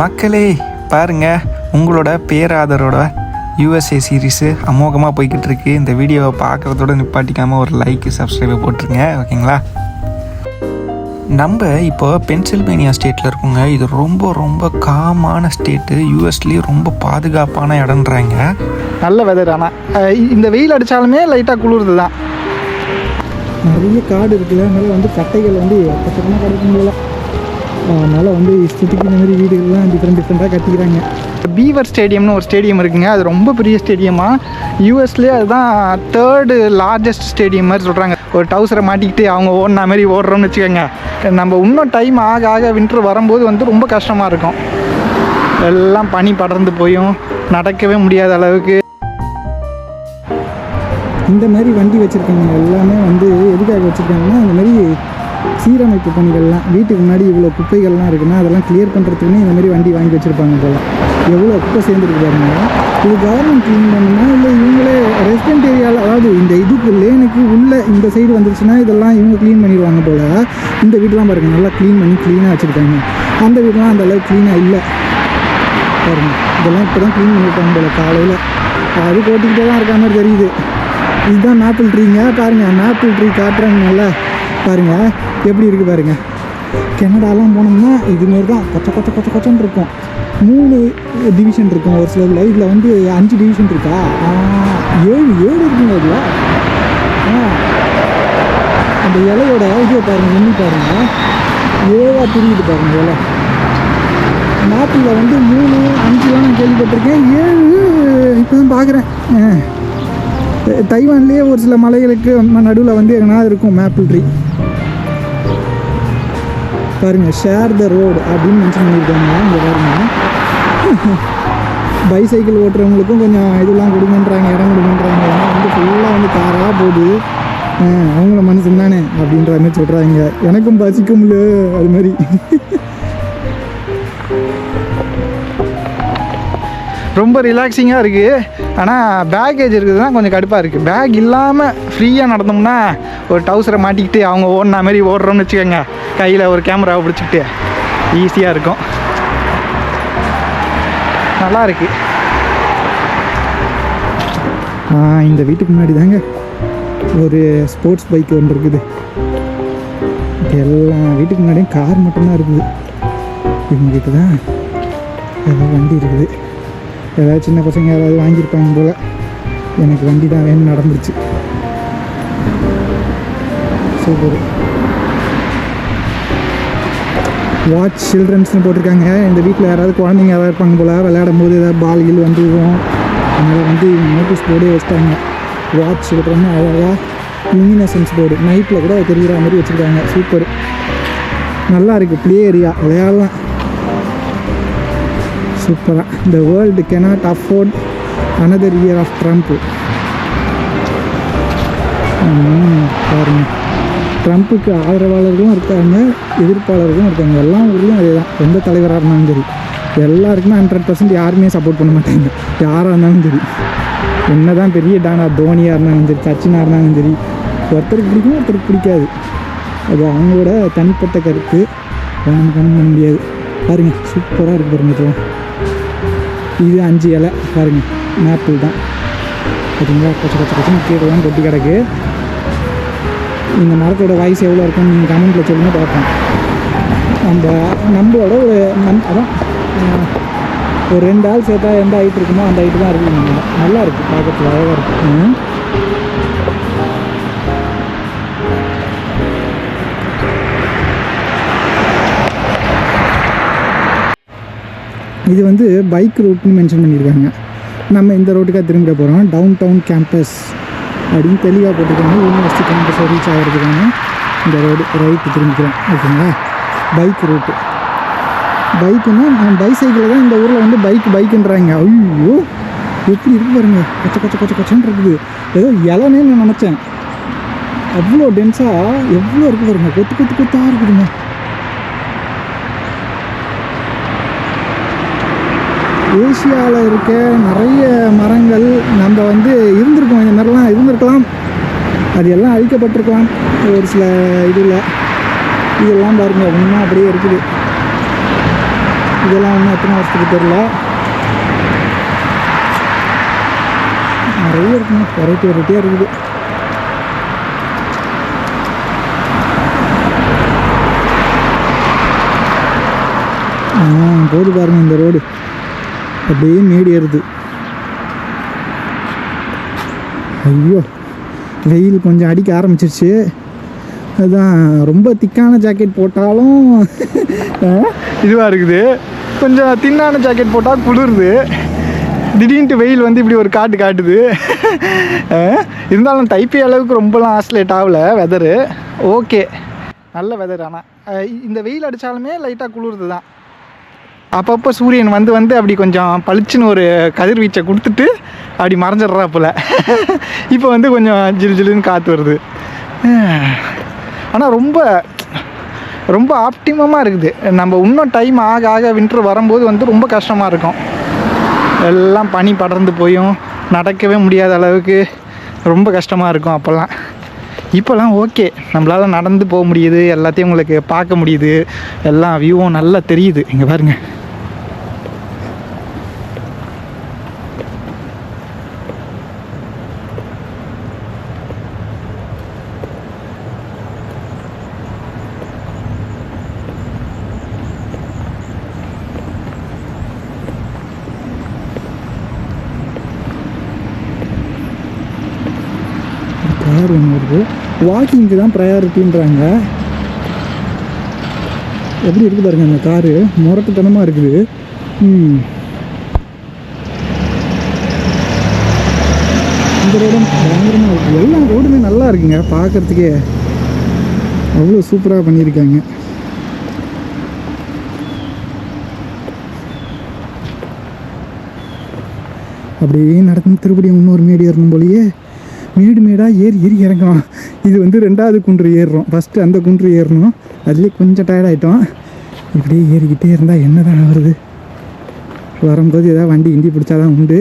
மக்களே பாருங்க உங்களோட பேராதரோட யூஎஸ்ஏ சீரீஸு அமோகமாக போய்கிட்டு இருக்கு இந்த வீடியோவை பார்க்குறதோட நிப்பாட்டிக்காமல் ஒரு லைக் சப்ஸ்கிரைபை போட்டுருங்க ஓகேங்களா? நம்ம இப்போ பென்சில்வேனியா ஸ்டேட்டில் இருக்கோங்க. இது ரொம்ப ரொம்ப காமான ஸ்டேட்டு யூஎஸ்லேயே ரொம்ப பாதுகாப்பான இடம்ன்றாங்க. நல்ல வெதர் ஆனால் இந்த வெயில் அடித்தாலுமே லைட்டாக குளிருது தான் நிறைய காடு இருக்குல்ல அதனால வந்து கட்டைகள் வந்து எக்கச்சக்கமாக கிடைக்கும் போல அதனால் வந்து இஷ்டத்துக்கு இந்த மாதிரி வீடுகள்லாம் டிஃப்ரெண்ட் டிஃப்ரெண்ட்டாக கட்டிக்கிறாங்க. பீவர் ஸ்டேடியம்னு ஒரு ஸ்டேடியம் இருக்குங்க. அது ரொம்ப பெரிய ஸ்டேடியமாக யூஎஸ்லேயே அதுதான் தேர்டு லார்ஜஸ்ட் ஸ்டேடியம் மாதிரி சொல்கிறாங்க ஒரு டவுசரை மாட்டிக்கிட்டு அவங்க ஓடின மாதிரி ஓடுறோம்னு வச்சுக்கோங்க. நம்ம இன்னும் டைம் ஆக ஆக வின்டர் வரும்போது வந்து ரொம்ப கஷ்டமாக இருக்கும். எல்லாம் பனி படர்ந்து போயும். நடக்கவே முடியாத அளவுக்கு. இந்த மாதிரி வண்டி வச்சுருக்காங்க எல்லாமே வந்து எதுக்காக வச்சுருக்காங்கன்னா இந்த மாதிரி சீரமைப்பு பணிகள்லாம் வீட்டுக்கு முன்னாடி இவ்வளோ குப்பைகள்லாம் இருக்குன்னா அதெல்லாம் கிளியர் பண்ணுறதுக்குன்னு இந்த மாதிரி வண்டி வாங்கி வச்சுருப்பாங்க போல. எவ்வளோ குப்பை சேர்ந்துருக்கு பாருங்க. இது கவர்மெண்ட் க்ளீன் பண்ணுமா இல்லை இவங்களே ரெசிடென்ட் ஏரியாவில் அதாவது இந்த இதுக்கு லேனுக்கு உள்ளே இந்த சைடு வந்துருச்சுன்னா இதெல்லாம் இவங்க க்ளீன் பண்ணிடுவாங்க போல். இந்த வீடெலாம் பாருங்கள் நல்லா க்ளீன் பண்ணி க்ளீனாக வச்சுருக்காங்க. அந்த வீடெலாம் அந்த அளவுக்கு க்ளீனாக இல்லை. பாருங்க இதெல்லாம் இப்போ தான் க்ளீன் பண்ணிட்டாங்க போல காலையில். அது போட்டுக்கிட்டே தான் இருக்க மாதிரி தெரியுது. இதுதான் மேப்பிள் ட்ரீங்க பாருங்கள் மேப்பிள் ட்ரீ காட்டுறாங்க பாருங்கள் எப்படி இருக்குது பாருங்கள் கனடாலாம் போனோம்னா இதுமாரி தான் கொச்ச கொச்ச கொச்ச கொச்சன்னு இருக்கும். மூணு டிவிஷன் இருக்கும் ஒரு சிலரில் இதில். வந்து அஞ்சு டிவிஷன் இருக்கா? ஏழு ஏழு இருக்குங்க இதில். அந்த இலையோட ஐடியா பாருங்கள் எண்ணி பாருங்கள் ஏழாக பிரியுது பாருங்க இலை. நாட்டில் வந்து மூணு அஞ்சுலாம் நான் கேள்விப்பட்டிருக்கேன். ஏழு இப்போ தான் பார்க்குறேன் தைவான்லேயே ஒரு சில மலைகளுக்கு நடுவில் வந்து எங்கன்னா இருக்கும் மேப்பிள் ட்ரீ. பாருங்கள் ஷேர் த ரோடு அப்படின்னு மென்ஷன் பண்ணியிருக்காங்க இங்கே பாருங்கள் பைசைக்கிள் ஓட்டுறவங்களுக்கும் கொஞ்சம் இதெல்லாம் கொடுங்கன்றாங்க இடம் கொடுங்கன்றாங்க. ஏன்னா வந்து ஃபுல்லாக வந்து காராக போகுது. அவங்கள மனுஷன் தானே அப்படின்ற மாதிரி சொல்கிறாங்க எனக்கும் பசிக்கும்ல அது மாதிரி. ரொம்ப ரிலாக்ஸிங்காக இருக்குது ஆனால் பேக்கேஜ் இருக்குதுன்னா கொஞ்சம் கடுப்பாக இருக்குது பேக் இல்லாமல் ஃப்ரீயாக நடந்தோம்னா ஒரு டவுசரை மாட்டிக்கிட்டு அவங்க ஓடின மாதிரி ஓடுறோம்னு வச்சுக்கோங்க. கையில் ஒரு கேமராவை பிடிச்சிக்கிட்டு ஈஸியாக இருக்கும். நல்லா இருக்கு. இந்த வீட்டுக்கு முன்னாடி தாங்க ஒரு ஸ்போர்ட்ஸ் பைக் ஒன்று இருக்குது. எல்லா வீட்டுக்கு முன்னாடியும் கார் மட்டும்தான் இருக்குது. இவங்ககிட்ட தான் ஏதோ வண்டி இருக்குது. ஏதாவது சின்ன பசங்க ஏதாவது வாங்கியிருப்பாங்க போல். எனக்கு வண்டி தான் வேணும்னு நடந்துருச்சு. சூப்பர் வாட்ச் சில்ட்ரன்ஸ்னு போட்டிருக்காங்க. இந்த வீட்டில் யாராவது குழந்தைங்க யாராவது இருப்பாங்க போல் விளையாடும் போது ஏதாவது பால் கீழ் அதனால் வந்து நோட்டீஸ் போர்டே வச்சுட்டாங்க. வாட்ச் சில்ட்ரன் அழகாக லுமினசன்ஸ் போர்டு நைட்டில் கூட தெரிகிற மாதிரி வச்சுருக்காங்க. சூப்பர் நல்லா இருக்குது ப்ளே ஏரியா விளையாடலாம். சூப்பராக இந்த world can't afford another year of Trump பாருங்க. ட்ரம்ப்புக்கு ஆதரவாளர்களும் இருக்காங்க எதிர்ப்பாளர்களும் இருக்காங்க. எல்லா ஊர்லேயும் அதே தான். எந்த தலைவராக இருந்தாலும் சரி. எல்லாருக்குமே ஹண்ட்ரட் பர்சன்ட் யாருமே சப்போர்ட் பண்ண மாட்டாங்க. யாராக இருந்தாலும் சரி. என்ன தான் பெரிய டானா தோனியாக இருந்தாலும் சரி சச்சினாக இருந்தாலும் சரி. ஒருத்தருக்கு பிடிக்கும் ஒருத்தருக்கு பிடிக்காது. அது அவங்களோட தனிப்பட்ட கருத்து. அதை நம்ம பண்ண முடியாது. பாருங்க சூப்பராக இருக்கு பாருங்க இதெல்லாம். இது அஞ்சு இலை பாருங்க மேப்பிள் தான். பார்த்தீங்களா கொச்ச கொச்ச கொச்சன்னு கீழே தான் கொட்டி கிடக்கு. இந்த மரத்தோட வயசு எவ்வளோ இருக்குன்னு நீங்கள் கமெண்ட்டில் சொல்லுங்க பார்ப்போம். அந்த நம்மளோட ஒரு நம் அதான் ஒரு ரெண்டு ஆள் சேர்த்தா எந்த ஹைட் இருக்குமோ அந்த ஹைட்டு தான் இருக்குது நல்லா இருக்குது பார்க்கறதுக்கு அழகாக இருக்குது இது வந்து பைக் ரூட்னு மென்ஷன் பண்ணியிருக்காங்க. நம்ம இந்த ரோட்டுக்காக திரும்பிட போகிறோம் டவுன் டவுன் கேம்பஸ் அப்படின்னு தெளிவாக போட்டிருக்காங்க. யூனிவர்சிட்டி கேம்பஸை ரீச் ஆகிறதுக்கான இந்த ரோடு ரைட்டு திரும்பிக்கிறோம். ஓகேங்களா? பைக் ரூட்டு பைக்குன்னா நான் பைசைக்கிளில் தான் இந்த ஊரில் வந்து பைக் பைக்குன்றாங்க ஐயோ எப்படி இருக்கு பாருங்க. கொச்ச கொச்ச கொச்ச கொச்சன்னு இருக்குது. ஏதோ இலனே நான் நினச்சேன். அவ்வளோ டென்ஸாக எவ்வளோ இருக்கு பாருங்க. கொத்து கொத்து கொத்தாக இருக்குதுங்க. ஏசியாவில் இருக்க நிறைய மரங்கள் நம்ம வந்து இருந்திருக்கோம். இந்த மாதிரிலாம் இருந்திருக்கலாம். அது எல்லாம் அழிக்கப்பட்டிருக்கலாம். ஒரு சில இதில். இதெல்லாம் பாருங்க ஒன்றும் அப்படியே இருக்குது. இதெல்லாம் இன்னும் எத்தனை வருஷத்துக்கு தெரில நிறைய இருக்குங்க. வெரைட்டி வெரைட்டியாக இருக்குது. ஆ போது பாருங்க இந்த ரோடு. அப்படியே மேடி ஏறுது ஐயோ வெயில் கொஞ்சம் அடிக்க ஆரம்பிச்சிருச்சு. அதுதான் ரொம்ப திக்கான ஜாக்கெட் போட்டாலும் இதுவாக இருக்குது. கொஞ்சம் தின்னான ஜாக்கெட் போட்டால் குளிருது. திடீர்னுட்டு வெயில் வந்து இப்படி ஒரு காட்டு காட்டுது. இருந்தாலும் தைப்பி அளவுக்கு ரொம்பலாம் ஆஸ்லேட் ஆகல வெதரு ஓகே நல்ல வெதர் ஆனால் இந்த வெயில் அடித்தாலுமே லைட்டாக குளிர்து தான் அப்பப்போ சூரியன் வந்து வந்து அப்படி கொஞ்சம் பளிச்சுன்னு ஒரு கதிர்வீச்சை கொடுத்துட்டு அப்படி மறைஞ்சிடுறாப்புல இப்போ வந்து கொஞ்சம் ஜில் ஜில்லுன்னு காற்று வருது. ஆனால் ரொம்ப ரொம்ப ஆப்டிமமாக இருக்குது. நம்ம இன்னும் டைம் ஆக ஆக வின்டர் வரும்போது வந்து ரொம்ப கஷ்டமாக இருக்கும். எல்லாம் பனி படர்ந்து போயும் நடக்கவே முடியாத அளவுக்கு ரொம்ப கஷ்டமாக இருக்கும் அப்போல்லாம். இப்போல்லாம் ஓகே நம்மளால் நடந்து போக முடியுது எல்லாத்தையும் உங்களுக்கு பார்க்க முடியுது. எல்லா வியூவும் நல்லா தெரியுது. இங்கே பாருங்கள் கார் ஒன்று வருது வாக்கிங்க்கு தான் ப்ரையாரிட்டின்றாங்க எப்படி இருக்கு பாருங்க அந்த காரு? முரட்டுத்தனமாக இருக்குது. ம். இந்த ரோடும் பயங்கரமாக இருக்குது எல்லா ரோடுமே நல்லா இருக்குங்க பார்க்கறதுக்கே. அவ்வளோ சூப்பராக பண்ணியிருக்காங்க. அப்படியே நடக்கும் திருப்படியும் இன்னொரு மீடியா இருக்கும் போலயே. மேடு மேடாக ஏறி ஏறி இறங்கலாம் இது வந்து ரெண்டாவது குன்று ஏறுறோம். ஃபஸ்ட்டு அந்த குன்று ஏறணும். அதுலேயே கொஞ்சம் டயர்ட் ஆகிட்டோம் இப்படியே ஏறிக்கிட்டே இருந்தால் என்ன தான் வருது வரும்போது ஏதாவது வண்டி இண்டி பிடிச்சாதான் உண்டு.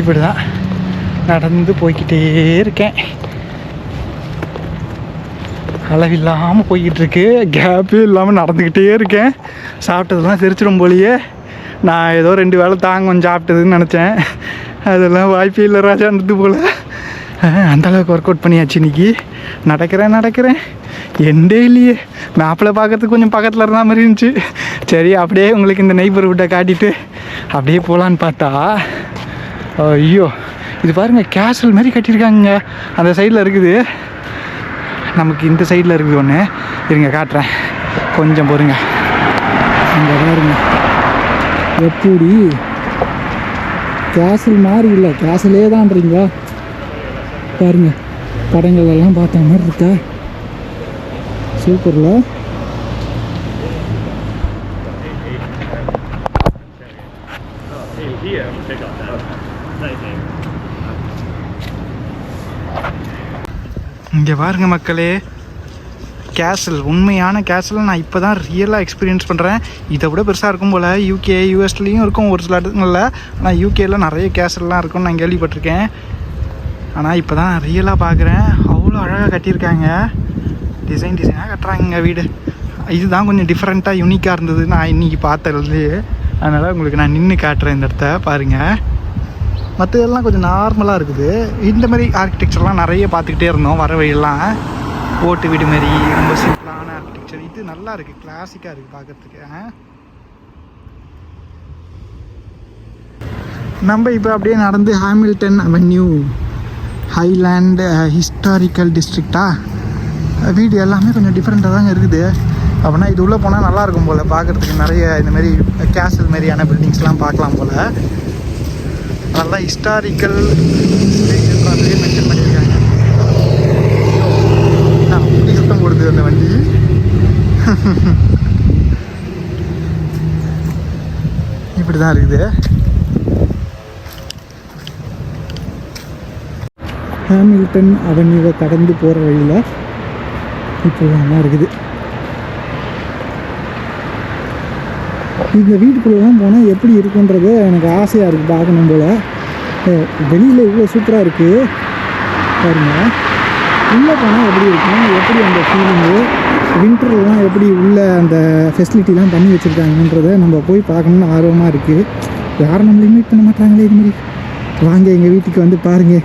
இப்படி தான் நடந்து போய்கிட்டே இருக்கேன். அளவில்லாமல் போய்கிட்டு இருக்கு கேப்பே இல்லாமல் நடந்துக்கிட்டே இருக்கேன். சாப்பிட்டதெல்லாம் சிரிச்சிடும் போலியே. நான் ஏதோ ரெண்டு வேளை தாங்க கொஞ்சம் சாப்பிட்டதுன்னு நினச்சேன். அதெல்லாம் வாய்ப்பே இல்லை ராஜான்றது போல். அந்தளவுக்கு ஒர்க் அவுட் பண்ணியாச்சு இன்னைக்கு. நடக்கிறேன் நடக்கிறேன். எண்டே இல்லையே மேப்பில் பார்க்கறதுக்கு கொஞ்சம் பக்கத்தில் இருந்த மாதிரி இருந்துச்சு. சரி அப்படியே உங்களுக்கு இந்த நெய்பர்ஹுட்டை காட்டிட்டு அப்படியே போகலான்னு பார்த்தா ஐயோ இது பாருங்க கேசல் மாதிரி கட்டியிருக்காங்க அந்த சைடில் இருக்குது நமக்கு இந்த சைடில் இருக்குது ஒன்று இருங்க காட்டுறேன் கொஞ்சம் பொறுங்க இங்கே பாருங்க எப்படி கேசல் மாதிரி இல்லை கேசலே தான்றீங்களா பாருங்க படங்கள் எல்லாம் பார்த்த மாதிரி இருக்கா சூப்பரில் இங்கே பாருங்க மக்களே. கேசல் உண்மையான கேசல் நான் இப்போ தான் ரியலாக எக்ஸ்பீரியன்ஸ் பண்ணுறேன் இதை விட பெருசாக இருக்கும் போல் யூகே யூஎஸ்லேயும் இருக்கும் ஒரு சில இடங்களில். ஆனால் யூகேயில் நிறைய கேசல்லாம் இருக்கும்னு நான் கேள்விப்பட்டிருக்கேன். ஆனால் இப்போ தான் ரியலாக பார்க்குறேன் அவ்வளோ அழகாக கட்டியிருக்காங்க. டிசைன் டிசைனாக கட்டுறாங்க வீடு. இதுதான் கொஞ்சம் டிஃப்ரெண்ட்டாக யூனிக்காக இருந்தது நான் இன்றைக்கி பார்த்ததுலேயே. அதனால் உங்களுக்கு நான் நின்று காட்டுறேன் இந்த இடத்த. பாருங்கள் மற்றதெல்லாம் கொஞ்சம் நார்மலாக இருக்குது. இந்த மாதிரி ஆர்கிடெக்சர்லாம் நிறைய பார்த்துக்கிட்டே இருந்தோம் வர வழியெல்லாம். ஓட்டு வீடு மாதிரி ரொம்ப சிம்பிளான ஆர்கிடெக்சர் இது நல்லா இருக்குது கிளாசிக்காக இருக்குது பார்க்குறதுக்கு. நம்ம இப்போ அப்படியே நடந்து ஹாமில்டன் அவென்யூ ஹைலேண்டு ஹிஸ்டாரிக்கல் டிஸ்ட்ரிக்டா வீடு எல்லாமே கொஞ்சம் டிஃப்ரெண்ட்டாக தாங்க இருக்குது. அப்படின்னா இது உள்ளே போனால் நல்லா இருக்கும் போல் பார்க்குறதுக்கு. நிறைய இந்த மாதிரி கேசல் மாதிரியான பில்டிங்ஸ்லாம் பார்க்கலாம் போல். நல்லா ஹிஸ்டாரிக்கல் அப்படியே மென்ஷன் பண்ணியிருக்காங்க. ஆ, அப்படி சுத்தம் கொடுது அந்த வண்டி? இப்படி தான் இருக்குது. ஹாமில்டன் அவென்யூவை கடந்து போகிற வழியில் இப்படி தான் இருக்குது. இந்த வீட்டுக்குள்ளெலாம் போனால் எப்படி இருக்குன்றது எனக்கு ஆசையாக இருக்குது பார்க்கணும் போல். வெளியில் இவ்வளோ சூப்பராக இருக்குது பாருங்கள் உள்ளே போனால் எப்படி இருக்கும்? எப்படி அந்த ஃபீலிங்கு வின்டர்லாம் எப்படி உள்ள அந்த ஃபெசிலிட்டிலாம் பண்ணி வச்சுருக்காங்கன்றதை நம்ம போய் பார்க்கணுன்னு ஆர்வமாக இருக்குது யாரும் நம்மளை மீட் பண்ண மாட்டாங்களே இதுமாரி வாங்க எங்கள் வீட்டுக்கு வந்து பாருங்கள்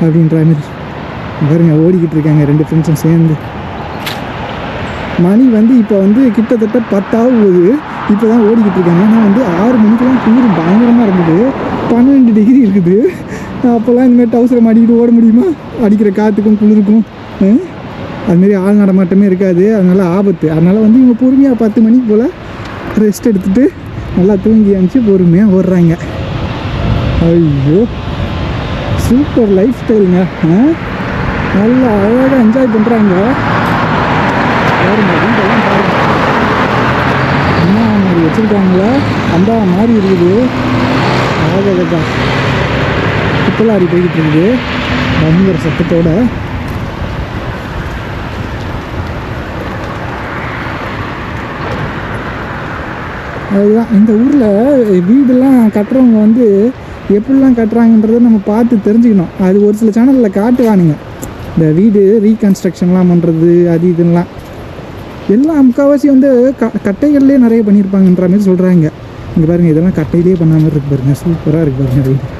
அப்படின்ற மாதிரி. பாருங்க ஓடிக்கிட்டு இருக்காங்க ரெண்டு ஃப்ரெண்ட்ஸும் சேர்ந்து. மணி வந்து இப்போ வந்து கிட்டத்தட்ட பத்தாவது. போகுது இப்போ தான் ஓடிக்கிட்டு இருக்காங்க. ஏன்னா வந்து ஆறு மணிக்கெல்லாம் குளிர் பயங்கரமாக இருந்தது. பன்னெண்டு டிகிரி இருக்குது. அப்போல்லாம் இந்தமாதிரி டவுசரை மாட்டிக்கிட்டு ஓட முடியுமா? அடிக்கிற காற்றுக்கும் குளிருக்கும் அதுமாரி ஆள் நடமாட்டமே இருக்காது. அதனால் ஆபத்து. அதனால் வந்து இவங்க பொறுமையாக பத்து மணிக்கு போல் ரெஸ்ட் எடுத்துகிட்டு நல்லா தூங்கி அனுப்பிச்சு பொறுமையாக ஓடுறாங்க. ஐயோ! சூப்பர் லைஃப் ஸ்டைலுங்க நல்லா அழகாக என்ஜாய் பண்ணுறாங்க பாருங்க என்ன மாதிரி வச்சுருக்காங்களா? அந்த மாதிரி இருக்குது. அழகா குப்பலாரி போய்கிட்டு இருக்குது பயங்கர சத்தத்தோட. அதுதான். இந்த ஊரில் வீடெல்லாம் கட்டுறவங்க வந்து எப்படிலாம் கட்டுறாங்கன்றதை நம்ம பார்த்து தெரிஞ்சுக்கணும். அது ஒரு சில சேனலில் காட்டுவானுங்க. இந்த வீடு ரீகன்ஸ்ட்ரக்ஷன்லாம் பண்ணுறது அது இதுலாம் எல்லாம் முக்கால்வாசி வந்து க கட்டைகள்லேயே நிறைய பண்ணியிருப்பாங்கன்ற மாதிரி சொல்கிறாங்க இங்கே பாருங்கள் இதெல்லாம் கட்டையிலே பண்ண மாதிரி இருக்கு பாருங்க. சூப்பராக இருக்கு பாருங்க வீடு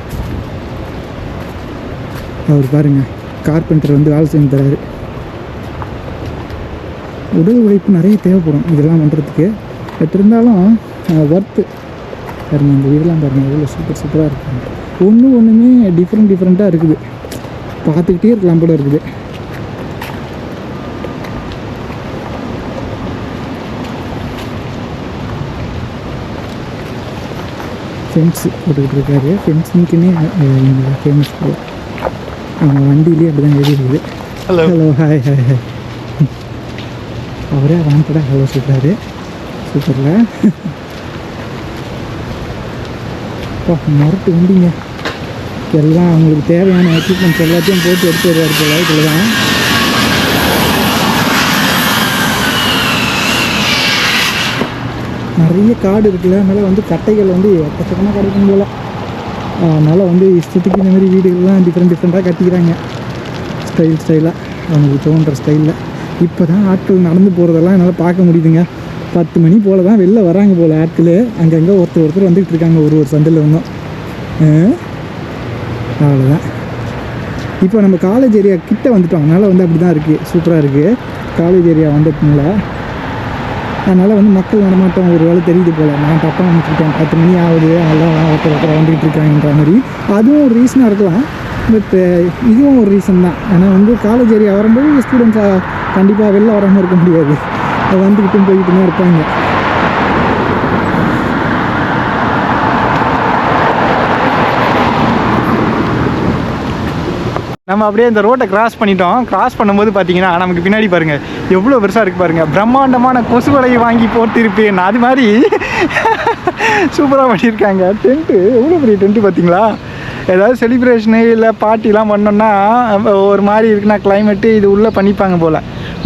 அவர் பாருங்க கார்பெண்டர் வந்து வேலை செஞ்சு தராரு. உடல் உழைப்பு நிறைய தேவைப்படும் இதெல்லாம் பண்ணுறதுக்கு பட் இருந்தாலும் ஒர்த்து பாருங்க இந்த வீடெல்லாம் பாருங்க எவ்வளோ சூப்பர் சூப்பராக இருக்கு. ஒன்று ஒன்றுமே டிஃப்ரெண்ட் டிஃப்ரெண்ட்டாக இருக்குது. பார்த்துக்கிட்டே இருக்கலாம் போல இருக்குது. ஃபென்ஸ் போட்டுக்கிட்டு இருக்காரு. ஃபென்சிங்க்குன்னே இங்கே ஃபேமஸ் அவங்க வண்டியிலே அப்படி தான் எழுதிருக்குது hello hello hi hi hi அவரே வாங்கிட்டா ஹலோ சொல்கிறாரு சூப்பரில். அப்பா மரட்டு வண்டிங்க எல்லாம் அவங்களுக்கு தேவையான எக்யூப்மெண்ட்ஸ் எல்லாத்தையும் போட்டு எடுத்து வருவார் போல இதில் தான் நிறைய காடு இருக்குல்ல அதனால் வந்து கட்டைகள் வந்து எக்கச்சக்கமாக கிடைக்கும் போல. அதனால் வந்து இஷ்டத்துக்கு இந்த மாதிரி வீடுகள்லாம் டிஃப்ரெண்ட் டிஃப்ரெண்ட்டாக கட்டிக்கிறாங்க. ஸ்டைல் ஸ்டைலாக அவங்களுக்கு தோன்ற ஸ்டைலில் இப்போ தான் ஆட்கள் நடந்து போகிறதெல்லாம் என்னால் பார்க்க முடியுதுங்க. பத்து மணி போல் தான் வெளில வராங்க போல் ஆட்கள். அங்கங்கே ஒருத்தர் ஒருத்தர் வந்துக்கிட்டு இருக்காங்க ஒரு ஒரு சந்தையில் வந்தோம் அவ்வளோதான் இப்போ நம்ம காலேஜ் ஏரியா கிட்ட வந்துட்டோம். அதனால் வந்து அப்படி தான் இருக்குது சூப்பராக இருக்குது காலேஜ் ஏரியா வந்ததுனால அதனால் வந்து மக்கள் நடமாட்டம் ஒரு வேலை தெரியுது போல். நான் தப்பாக நினச்சிக்கிட்டேன். பத்து மணி ஆகுது. அதெல்லாம் ஒருத்தர் ஒருத்தர் வந்துகிட்டு இருக்காங்கன்ற மாதிரி. அதுவும் ஒரு ரீசனாக இருக்கலாம். பட் இதுவும் ஒரு ரீசன் தான். ஏன்னா வந்து காலேஜ் ஏரியா வரும்போது ஸ்டூடெண்ட்ஸாக கண்டிப்பாக வெளில வராமல் இருக்க முடியாது. வந்துக்கிட்டும் போய்கிட்டு தான் இருப்பாங்க. நம்ம அப்படியே இந்த ரோட்டை கிராஸ் பண்ணிட்டோம். கிராஸ் பண்ணும்போது பார்த்தீங்கன்னா நமக்கு பின்னாடி பாருங்கள் எவ்வளோ பெருசாக இருக்கு பாருங்கள் பிரம்மாண்டமான கொசு வலையை வாங்கி போட்டிருப்பேன் அது மாதிரி சூப்பராக பண்ணியிருக்காங்க. டென்ட்டு எவ்வளோ பெரிய டென்ட்டு பார்த்தீங்களா? ஏதாவது செலிப்ரேஷனு இல்லை பார்ட்டிலாம் பண்ணோன்னா ஒரு மாதிரி இருக்குன்னா கிளைமேட்டு இது உள்ளே பண்ணிப்பாங்க போல்.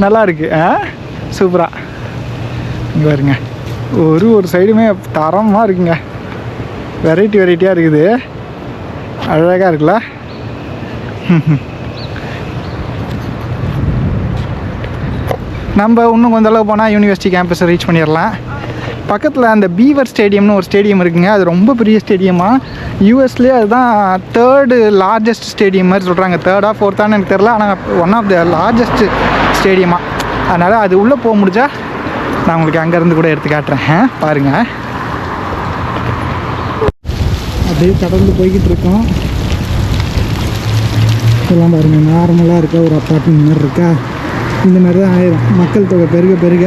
நல்லா இருக்குது ஆ? சூப்பராக இங்கே பாருங்க. ஒரு ஒரு சைடுமே தரமாக இருக்குங்க. வெரைட்டி வெரைட்டியாக இருக்குது. அழகாக இருக்குல்ல? நம்ம இன்னும் கொஞ்ச அளவு போனால் யூனிவர்சிட்டி கேம்பஸை ரீச் பண்ணிடலாம். பக்கத்தில் அந்த பீவர் ஸ்டேடியம்னு ஒரு ஸ்டேடியம் இருக்குங்க. அது ரொம்ப பெரிய ஸ்டேடியமாக யூஎஸ்லேயே அதுதான் தேர்டு லார்ஜஸ்ட் ஸ்டேடியம் மாதிரி சொல்கிறாங்க தேர்டாக ஃபோர்த்தான்னு எனக்கு தெரில ஆனால் ஒன் ஆஃப் த லார்ஜஸ்ட் ஸ்டேடியமாக அதனால் அது உள்ளே போக முடிஞ்சா நான் உங்களுக்கு அங்கேருந்து கூட எடுத்து காட்டுறேன். பாருங்கள் பாருங்க. அப்படியே கடந்து போய்கிட்டு இருக்கோம். எல்லாம் பாருங்கள் நார்மலாக இருக்க ஒரு அப்பார்ட்மெண்ட் மாதிரி இருக்கா? இந்த மாதிரி தான் ஆயிரும். மக்கள் தொகை பெருக பெருக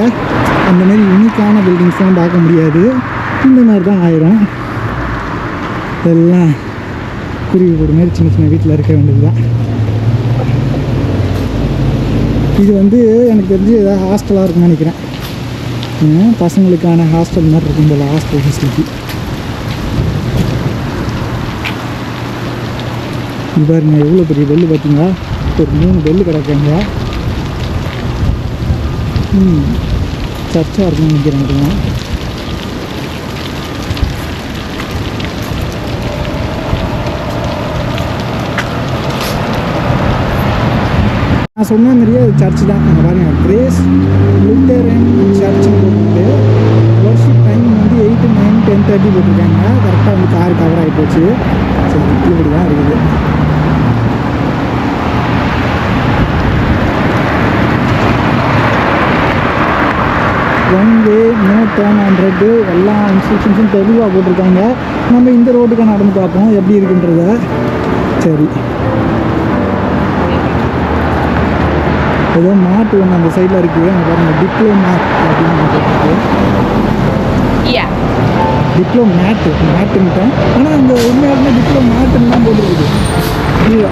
அந்த மாதிரி யூனிக்கான பில்டிங்ஸ்லாம் பார்க்க முடியாது. இந்த மாதிரி தான் ஆயிரும். எல்லாம் குருவி கூடு மாதிரி சின்ன சின்ன வீட்டில் இருக்க வேண்டியது தான் இது வந்து எனக்கு தெரிஞ்சு ஏதாவது ஹாஸ்டலாக இருக்குன்னு நினைக்கிறேன். பசங்களுக்கான ஹாஸ்டல் மாதிரி இருக்கும் போல் ஹாஸ்டல் ஃபெசிலிட்டி பாருங்க எவ்வளோ பெரிய பெல்லு பார்த்தீங்களா? ஒரு மூணு பெல்லு கிடக்குங்க. ம் சர்ச்சாக இருக்குன்னு நினைக்கிறேன் நான் சொன்ன மாதிரியே சர்ச் தான். அங்கே பாருங்கள் கிரேஸ் லுத்தரன் சர்ச்சுன்னு போட்டு ஒர்ஷிப் டைம் வந்து எயிட் நைன் டென் தேர்ட்டி போட்டிருக்காங்க. கரெக்டாக வந்து கார் கவர் ஆகிப்போச்சு இப்படி தான் இருக்குது. One way no turn hundred எல்லா இன்ஸ்ட்ரக்ஷன்ஸும் தெளிவாக போட்டிருக்காங்க. நம்ம இந்த ரோட்டுக்கு நடந்து பார்ப்போம். எப்படி இருக்குன்றத. சரி. ஏதோ மாட்டு ஒன்று அந்த சைடில் இருக்குது அங்கே பாருங்கள் டிப்ளோ மார்க் அப்படின்னு போட்டிருக்கு. டிப்ளோ மேட்டு மேட்டுன்ட்டேன் ஆனால் அந்த உண்மையாலுமே டிப்ளோ மேட்டுன்னு தான் போட்டுருக்குது. கீழே